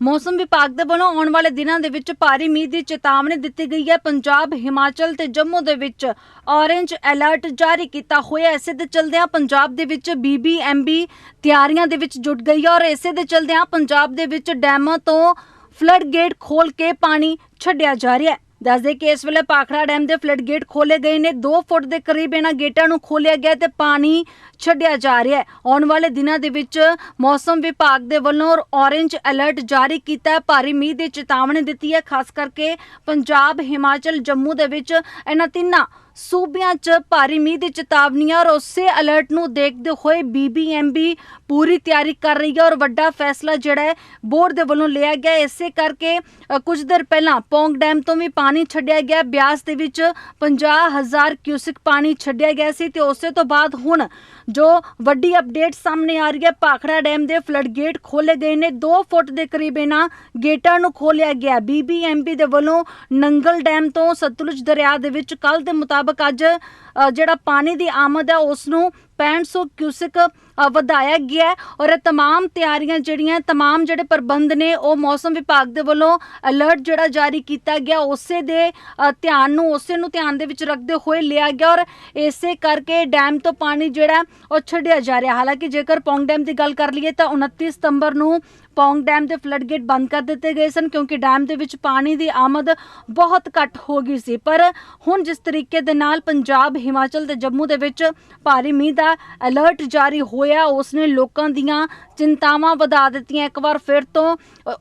ਮੌਸਮ ਵਿਭਾਗ ਦੇ ਵੱਲੋਂ ਆਉਣ ਵਾਲੇ ਦਿਨਾਂ ਦੇ ਵਿੱਚ ਭਾਰੀ ਮੀਂਹ ਦੀ ਚੇਤਾਵਨੀ ਦਿੱਤੀ ਗਈ ਹੈ ਪੰਜਾਬ, ਹਿਮਾਚਲ ਤੇ ਜੰਮੂ ਦੇ ਵਿੱਚ ਔਰੇਂਜ ਅਲਰਟ ਜਾਰੀ ਕੀਤਾ ਹੋਇਆ ਹੈ। ਇਸੇ ਦੇ ਚਲਦਿਆਂ ਪੰਜਾਬ ਦੇ ਵਿੱਚ ਬੀਬੀਐਮਬੀ ਤਿਆਰੀਆਂ ਦੇ ਵਿੱਚ ਜੁਟ ਗਈ ਹੈ ਔਰ ਇਸੇ ਦੇ ਚਲਦਿਆਂ ਪੰਜਾਬ ਦੇ ਵਿੱਚ ਡੈਮਾਂ ਤੋਂ ਫਲੱਡ ਗੇਟ ਖੋਲ ਕੇ ਪਾਣੀ ਛੱਡਿਆ ਜਾ ਰਿਹਾ ਹੈ ਦੱਸਦੇ ਕਿ ਇਸ ਵੇਲੇ ਪਾਖੜਾ ਡੈਮ ਦੇ ਫਲੱਡ ਗੇਟ ਖੋਲੇ ਗਏ ਨੇ। 2 ਫੁੱਟ ਦੇ ਕਰੀਬ ਇਹਨਾਂ ਗੇਟਾਂ ਨੂੰ ਖੋਲਿਆ ਗਿਆ ਤੇ ਪਾਣੀ ਛੱਡਿਆ ਜਾ ਰਿਹਾ ਹੈ। ਆਉਣ ਵਾਲੇ ਦਿਨਾਂ ਦੇ ਵਿੱਚ ਮੌਸਮ ਵਿਭਾਗ ਦੇ ਵੱਲੋਂ ਔਰੇਂਜ ਅਲਰਟ ਜਾਰੀ ਕੀਤਾ ਹੈ। ਭਾਰੀ ਮੀਂਹ ਦੀ ਚੇਤਾਵਨੀ ਦਿੱਤੀ ਹੈ। ਖਾਸ ਕਰਕੇ ਪੰਜਾਬ, ਹਿਮਾਚਲ, ਜੰਮੂ ਦੇ ਵਿੱਚ ਇਹਨਾਂ ਤਿੰਨਾਂ ਸੂਬਿਆਂ 'ਚ ਭਾਰੀ ਮੀਂਹ ਦੀ ਚੇਤਾਵਨੀਆਂ ਔਰ ਉਸੇ ਅਲਰਟ ਨੂੰ ਦੇਖਦੇ ਹੋਏ ਬੀਬੀਐਮਬੀ ਪੂਰੀ ਤਿਆਰੀ ਕਰ ਰਹੀ ਹੈ ਔਰ ਵੱਡਾ ਫੈਸਲਾ ਜਿਹੜਾ ਹੈ, ਬੋਰਡ ਦੇ ਵੱਲੋਂ ਲਿਆ ਗਿਆ ਇਸੇ ਕਰਕੇ ਕੁਝ ਦਿਨ ਪਹਿਲਾਂ ਪੌਂਗ ਡੈਮ ਤੋਂ ਵੀ ਪਾਣੀ ਛੱਡਿਆ ਗਿਆ। ਬਿਆਸ ਦੇ ਵਿੱਚ 50000 ਕਿਊਸਿਕ ਪਾਣੀ ਛੱਡਿਆ ਗਿਆ ਸੀ ਤੇ ਉਸੇ ਤੋਂ ਬਾਅਦ ਹੁਣ ਜੋ ਵੱਡੀ ਅਪਡੇਟ ਸਾਹਮਣੇ ਆ ਰਹੀ ਹੈ, ਭਾਖੜਾ ਡੈਮ ਦੇ ਫਲੱਡ ਗੇਟ ਖੋਲੇ ਗਏ ਨੇ। 2 ਫੁੱਟ ਦੇ ਕਰੀਬ ਇਹਨਾਂ ਗੇਟਾਂ ਨੂੰ ਖੋਲਿਆ ਗਿਆ। ਬੀਬੀਐਮਪੀ ਦੇ ਵੱਲੋਂ ਨੰਗਲ ਡੈਮ ਤੋਂ ਸਤਲੁਜ ਦਰਿਆ ਦੇ ਵਿੱਚ ਕੱਲ ਦੇ ਮੁਤਾਬਕ ਅੱਜ ਅ, ਜਿਹੜਾ ਪਾਣੀ ਦੀ ਆਮਦ ਹੈ ਉਸ ਨੂੰ 6500 ਕਿਊਸਿਕ ਅ, ਵਧਾਇਆ ਗਿਆ ਹੈ ਔਰ ਇਹ तमाम ਤਿਆਰੀਆਂ ਜਿਹੜੀਆਂ तमाम ਜਿਹੜੇ ਪ੍ਰਬੰਧ ਨੇ ਉਹ ਮੌਸਮ ਵਿਭਾਗ ਦੇ ਵੱਲੋਂ ਅਲਰਟ ਜਿਹੜਾ ਜਾਰੀ ਕੀਤਾ ਗਿਆ ਉਸੇ ਦੇ ਅ, ਧਿਆਨ ਨੂੰ ਉਸੇ ਨੂੰ ਧਿਆਨ ਦੇ ਵਿੱਚ ਰੱਖਦੇ ਹੋਏ ਲਿਆ ਗਿਆ ਔਰ ਇਸੇ ਕਰਕੇ ਡੈਮ ਤੋਂ ਪਾਣੀ ਜਿਹੜਾ ਉਹ ਛੱਡਿਆ ਜਾ ਰਿਹਾ ਹਾਲਾਂਕਿ ਜੇਕਰ ਪੌਂਗ ਡੈਮ ਦੀ ਗੱਲ ਕਰ ਲਈਏ ਤਾਂ 29 ਸਤੰਬਰ ਨੂੰ ਪੌਂਗ ਡੈਮ ਦੇ ਫਲੱਡ ਗੇਟ ਬੰਦ ਕਰ ਦਿੱਤੇ ਗਏ ਸਨ ਕਿਉਂਕਿ ਡੈਮ ਦੇ ਵਿੱਚ ਪਾਣੀ ਦੀ ਆਮਦ ਬਹੁਤ ਘੱਟ ਹੋ ਗਈ ਸੀ। ਪਰ ਹੁਣ ਜਿਸ ਤਰੀਕੇ ਦੇ ਨਾਲ ਪੰਜਾਬ, ਹਿਮਾਚਲ ਤੇ ਜੰਮੂ ਦੇ ਵਿੱਚ ਭਾਰੀ ਮੀਂਹ ਦਾ ਅਲਰਟ ਜਾਰੀ ਹੋਇਆ ਉਸ ਨੇ ਲੋਕਾਂ ਦੀਆਂ ਚਿੰਤਾਵਾਂ ਵਧਾ ਦਿੱਤੀਆਂ। ਇੱਕ ਵਾਰ ਫਿਰ ਤੋਂ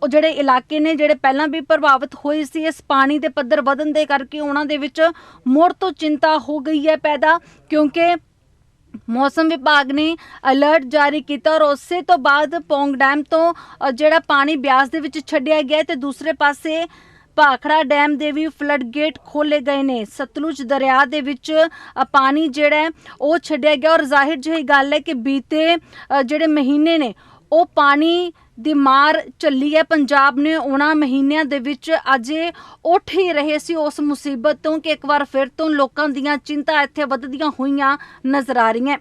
ਜਿਹੜੇ ਇਲਾਕੇ ਨੇ ਜਿਹੜੇ ਪਹਿਲਾਂ ਵੀ ਪ੍ਰਭਾਵਿਤ ਹੋਏ ਸੀ, ਇਸ ਪਾਣੀ ਦੇ ਪੱਧਰ ਵਧਣ ਦੇ ਕਰਕੇ ਉਹਨਾਂ ਦੇ ਵਿੱਚ ਮੁੜ ਤੋਂ ਚਿੰਤਾ ਹੋ ਗਈ ਹੈ ਪੈਦਾ, ਕਿਉਂਕਿ ਮੌਸਮ ਵਿਭਾਗ ਨੇ ਅਲਰਟ ਜਾਰੀ ਕੀਤਾ ਔਰ ਉਸੇ ਤੋਂ ਬਾਅਦ ਪੌਂਗ ਡੈਮ ਤੋਂ ਜਿਹੜਾ ਪਾਣੀ ਬਿਆਸ ਦੇ ਵਿੱਚ ਛੱਡਿਆ ਗਿਆ ਹੈ ਤੇ ਦੂਸਰੇ ਪਾਸੇ ਭਾਖੜਾ ਡੈਮ ਦੇ ਵੀ ਫਲੱਡ ਗੇਟ ਖੋਲੇ ਗਏ ਨੇ। ਸਤਲੁਜ ਦਰਿਆ ਦੇ ਵਿੱਚ ਪਾਣੀ ਜਿਹੜਾ ਉਹ ਛੱਡਿਆ ਗਿਆ ਔਰ ਜ਼ਾਹਿਰ ਜਿਹੀ ਗੱਲ ਹੈ ਕਿ ਬੀਤੇ ਜਿਹੜੇ ਮਹੀਨੇ ਨੇ ਉਹ ਪਾਣੀ ਦੀ ਮਾਰ ਚੱਲੀ ਹੈ। ਪੰਜਾਬ ਨੇ ਉਹਨਾਂ ਮਹੀਨਿਆਂ ਦੇ ਵਿੱਚ ਅਜੇ ਉੱਠ ਹੀ ਰਹੇ ਸੀ ਉਸ ਮੁਸੀਬਤ ਤੋਂ ਕਿ ਇੱਕ ਵਾਰ ਫਿਰ ਤੋਂ ਲੋਕਾਂ ਦੀਆਂ ਚਿੰਤਾ ਇੱਥੇ ਵੱਧਦੀਆਂ ਹੋਈਆਂ ਨਜ਼ਰ ਆ ਰਹੀਆਂ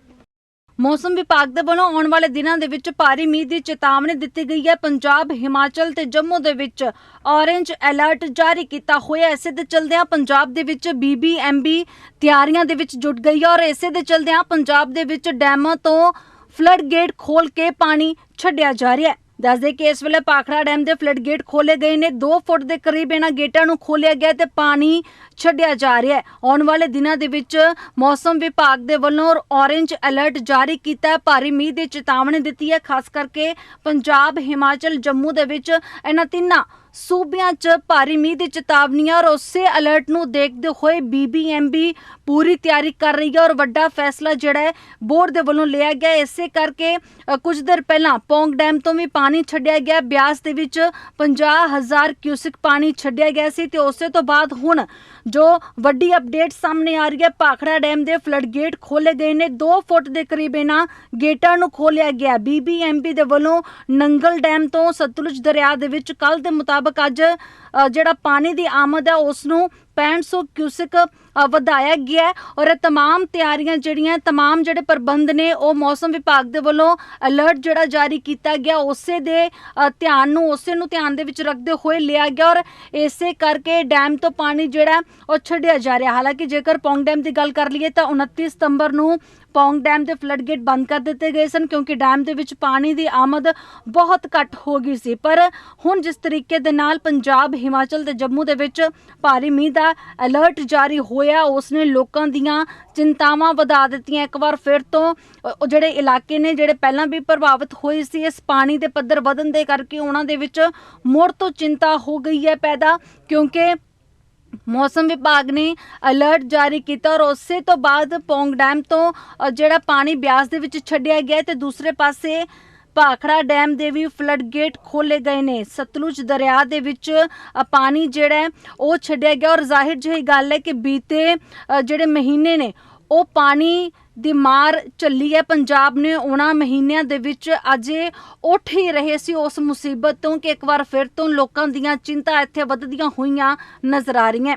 ਮੌਸਮ ਵਿਭਾਗ ਦੇ ਵੱਲੋਂ ਆਉਣ ਵਾਲੇ ਦਿਨਾਂ ਦੇ ਵਿੱਚ ਭਾਰੀ ਮੀਂਹ ਦੀ ਚੇਤਾਵਨੀ ਦਿੱਤੀ ਗਈ ਹੈ। ਪੰਜਾਬ, ਹਿਮਾਚਲ ਤੇ ਜੰਮੂ ਦੇ ਵਿੱਚ ਔਰੇਂਜ ਅਲਰਟ ਜਾਰੀ ਕੀਤਾ ਹੋਇਆ ਇਸੇ ਦੇ ਚਲਦਿਆਂ ਪੰਜਾਬ ਦੇ ਵਿੱਚ ਬੀਬੀਐਮਬੀ ਤਿਆਰੀਆਂ ਦੇ ਵਿੱਚ ਜੁਟ ਗਈ ਹੈ ਔਰ ਇਸੇ ਦੇ ਚਲਦਿਆਂ ਪੰਜਾਬ ਦੇ ਵਿੱਚ ਡੈਮਾਂ ਤੋਂ ਫਲੱਡ ਗੇਟ ਖੋਲ ਕੇ ਪਾਣੀ ਛੱਡਿਆ ਜਾ ਰਿਹਾ ਹੈ। ਦੱਸਦੇ ਕਿ ਇਸ ਵੇਲੇ ਪਾਖੜਾ ਡੈਮ ਦੇ ਫਲੱਡ ਗੇਟ ਖੋਲੇ ਗਏ ਨੇ। 2 ਫੁੱਟ ਦੇ ਕਰੀਬ ਇਹਨਾਂ ਗੇਟਾਂ ਨੂੰ ਖੋਲਿਆ ਗਿਆ ਤੇ ਪਾਣੀ ਛੱਡਿਆ ਜਾ ਰਿਹਾ ਹੈ। ਆਉਣ ਵਾਲੇ ਦਿਨਾਂ ਦੇ ਵਿੱਚ ਮੌਸਮ ਵਿਭਾਗ ਦੇ ਵੱਲੋਂ ਔਰੇਂਜ ਅਲਰਟ ਜਾਰੀ ਕੀਤਾ ਹੈ। ਭਾਰੀ ਮੀਂਹ ਦੀ ਚੇਤਾਵਨੀ ਦਿੱਤੀ ਹੈ। ਖਾਸ ਕਰਕੇ ਪੰਜਾਬ, ਹਿਮਾਚਲ, ਜੰਮੂ ਦੇ ਵਿੱਚ ਇਹਨਾਂ ਤਿੰਨਾਂ ਸੂਬਿਆਂ 'ਚ ਭਾਰੀ ਮੀਂਹ ਦੀ ਚੇਤਾਵਨੀਆਂ ਔਰ ਉਸੇ ਅਲਰਟ ਨੂੰ ਦੇਖਦੇ ਹੋਏ ਬੀਬੀਐਮਬੀ ਪੂਰੀ ਤਿਆਰੀ ਕਰ ਰਹੀ ਹੈ ਔਰ ਵੱਡਾ ਫੈਸਲਾ ਜਿਹੜਾ ਹੈ, ਬੋਰਡ ਦੇ ਵੱਲੋਂ ਲਿਆ ਗਿਆ ਇਸੇ ਕਰਕੇ ਕੁਝ ਦਿਨ ਪਹਿਲਾਂ ਪੌਂਗ ਡੈਮ ਤੋਂ ਵੀ ਪਾਣੀ ਛੱਡਿਆ ਗਿਆ। ਬਿਆਸ ਦੇ ਵਿੱਚ 50000 ਕਿਊਸਿਕ ਪਾਣੀ ਛੱਡਿਆ ਗਿਆ ਸੀ ਤੇ ਉਸੇ ਤੋਂ ਬਾਅਦ ਹੁਣ ਜੋ ਵੱਡੀ ਅਪਡੇਟ ਸਾਹਮਣੇ ਆ ਰਹੀ ਹੈ, ਭਾਖੜਾ ਡੈਮ ਦੇ ਫਲੱਡ ਗੇਟ ਖੋਲੇ ਗਏ ਨੇ। 2 ਫੁੱਟ ਦੇ ਕਰੀਬ ਇਹਨਾਂ ਗੇਟਾਂ ਨੂੰ ਖੋਲਿਆ ਗਿਆ। ਬੀਬੀਐਮਪੀ ਦੇ ਵੱਲੋਂ ਨੰਗਲ ਡੈਮ ਤੋਂ ਸਤਲੁਜ ਦਰਿਆ ਦੇ ਵਿੱਚ ਕੱਲ ਦੇ ਮੁਤਾਬਕ ਅੱਜ ਅ, ਜਿਹੜਾ ਪਾਣੀ ਦੀ ਆਮਦ ਹੈ ਉਸ ਨੂੰ 6500 ਕਿਊਸਿਕ ਅ, ਵਧਾਇਆ ਗਿਆ ਹੈ ਔਰ ਇਹ तमाम ਤਿਆਰੀਆਂ ਜਿਹੜੀਆਂ तमाम ਜਿਹੜੇ ਪ੍ਰਬੰਧ ਨੇ ਉਹ ਮੌਸਮ ਵਿਭਾਗ ਦੇ ਵੱਲੋਂ ਅਲਰਟ ਜਿਹੜਾ ਜਾਰੀ ਕੀਤਾ ਗਿਆ ਉਸੇ ਦੇ ਅ, ਧਿਆਨ ਨੂੰ ਉਸੇ ਨੂੰ ਧਿਆਨ ਦੇ ਵਿੱਚ ਰੱਖਦੇ ਹੋਏ ਲਿਆ ਗਿਆ ਔਰ ਇਸੇ ਕਰਕੇ ਡੈਮ ਤੋਂ ਪਾਣੀ ਜਿਹੜਾ ਉਹ ਛੱਡਿਆ ਜਾ ਰਿਹਾ ਹਾਲਾਂਕਿ ਜੇਕਰ ਪੌਂਗ ਡੈਮ ਦੀ ਗੱਲ ਕਰ ਲਈਏ ਤਾਂ 29 ਸਤੰਬਰ ਨੂੰ ਪੌਂਗ ਡੈਮ ਦੇ ਫਲੱਡ ਗੇਟ ਬੰਦ ਕਰ ਦਿੱਤੇ ਗਏ ਸਨ ਕਿਉਂਕਿ ਡੈਮ ਦੇ ਵਿੱਚ ਪਾਣੀ ਦੀ ਆਮਦ ਬਹੁਤ ਘੱਟ ਹੋ ਗਈ ਸੀ ਪਰ ਹੁਣ ਜਿਸ ਤਰੀਕੇ ਦੇ ਨਾਲ ਪੰਜਾਬ ਹਿਮਾਚਲ ਤੇ ਜੰਮੂ ਦੇ ਵਿੱਚ ਭਾਰੀ ਮੀਂਹ ਦਾ ਅਲਰਟ ਜਾਰੀ ਹੋਇਆ। ਉਸਨੇ ਲੋਕਾਂ ਦੀਆਂ ਚਿੰਤਾਵਾਂ ਵਧਾ ਦਿੱਤੀਆਂ। ਇੱਕ ਵਾਰ ਫਿਰ ਤੋਂ ਉਹ ਜਿਹੜੇ ਇਲਾਕੇ ਨੇ, ਜਿਹੜੇ ਪਹਿਲਾਂ ਵੀ ਪ੍ਰਭਾਵਿਤ ਹੋਏ ਸੀ, ਇਸ ਪਾਣੀ ਦੇ ਪੱਧਰ ਵਧਣ ਦੇ ਕਰਕੇ ਉਹਨਾਂ ਦੇ ਵਿੱਚ ਮੁੜ ਤੋਂ ਚਿੰਤਾ ਹੋ ਗਈ ਹੈ ਪੈਦਾ, ਕਿਉਂਕਿ ਮੌਸਮ ਵਿਭਾਗ ਨੇ ਅਲਰਟ ਜਾਰੀ ਕੀਤਾ ਔਰ ਉਸੇ ਤੋਂ ਬਾਅਦ ਪੌਂਗ ਡੈਮ ਤੋਂ ਜਿਹੜਾ ਪਾਣੀ ਬਿਆਸ ਦੇ ਵਿੱਚ ਛੱਡਿਆ ਗਿਆ ਤੇ ਦੂਸਰੇ ਪਾਸੇ ਭਾਖੜਾ ਡੈਮ ਦੇ ਵੀ ਫਲੱਡ ਗੇਟ ਖੋਲੇ ਗਏ ਨੇ। ਸਤਲੁਜ ਦਰਿਆ ਦੇ ਵਿੱਚ ਪਾਣੀ ਜਿਹੜਾ ਉਹ ਛੱਡਿਆ ਗਿਆ ਔਰ ਜ਼ਾਹਿਰ ਜਿਹੀ ਗੱਲ ਹੈ ਕਿ ਬੀਤੇ ਜਿਹੜੇ ਮਹੀਨੇ ਨੇ, ਉਹ ਪਾਣੀ ਦੀ ਮਾਰ ਚੱਲੀ ਹੈ। ਪੰਜਾਬ ਨੇ ਉਹਨਾਂ ਮਹੀਨਿਆਂ ਦੇ ਵਿੱਚ ਅਜੇ ਉੱਠ ਹੀ ਰਹੇ ਸੀ ਉਸ ਮੁਸੀਬਤ ਤੋਂ ਕਿ ਇੱਕ ਵਾਰ ਫਿਰ ਤੋਂ ਲੋਕਾਂ ਦੀਆਂ ਚਿੰਤਾ ਇੱਥੇ ਵੱਧਦੀਆਂ ਹੋਈਆਂ ਨਜ਼ਰ ਆ ਰਹੀਆਂ।